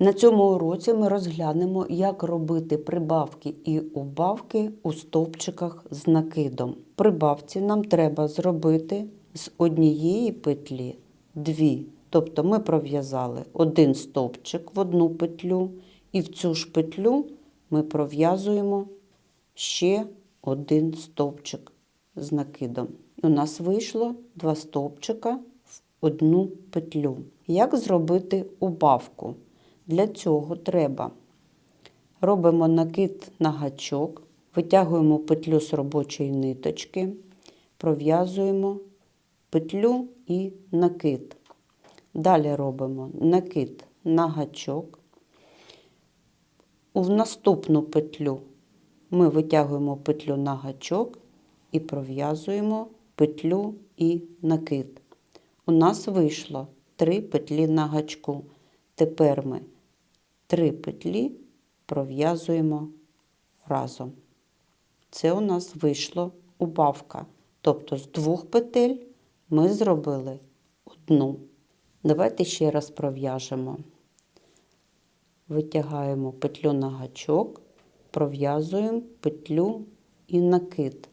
На цьому уроці ми розглянемо, як робити прибавки і убавки у стовпчиках з накидом. Прибавці нам треба зробити з однієї петлі дві. Тобто ми пров'язали один стовпчик в одну петлю, і в цю ж петлю ми пров'язуємо ще один стовпчик з накидом. У нас вийшло два стовпчика в одну петлю. Як зробити убавку? Для цього треба робимо накид на гачок, витягуємо петлю з робочої ниточки, пров'язуємо петлю і накид. Далі робимо накид на гачок. У наступну петлю ми витягуємо петлю на гачок і пров'язуємо петлю і накид. У нас вийшло три петлі на гачку. Тепер ми три петлі пров'язуємо разом. Це у нас вийшло убавка. Тобто з двох петель ми зробили одну. Давайте ще раз пров'яжемо. Витягаємо петлю на гачок, пров'язуємо петлю і накид.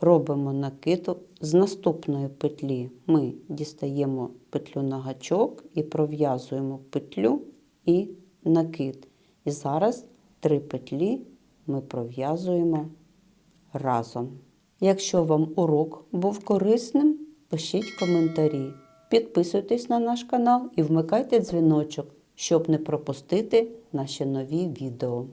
Робимо накид з наступної петлі. Ми дістаємо петлю на гачок і пров'язуємо петлю і накид. І зараз три петлі ми пров'язуємо разом. Якщо вам урок був корисним, пишіть коментарі, підписуйтесь на наш канал і вмикайте дзвіночок, щоб не пропустити наші нові відео.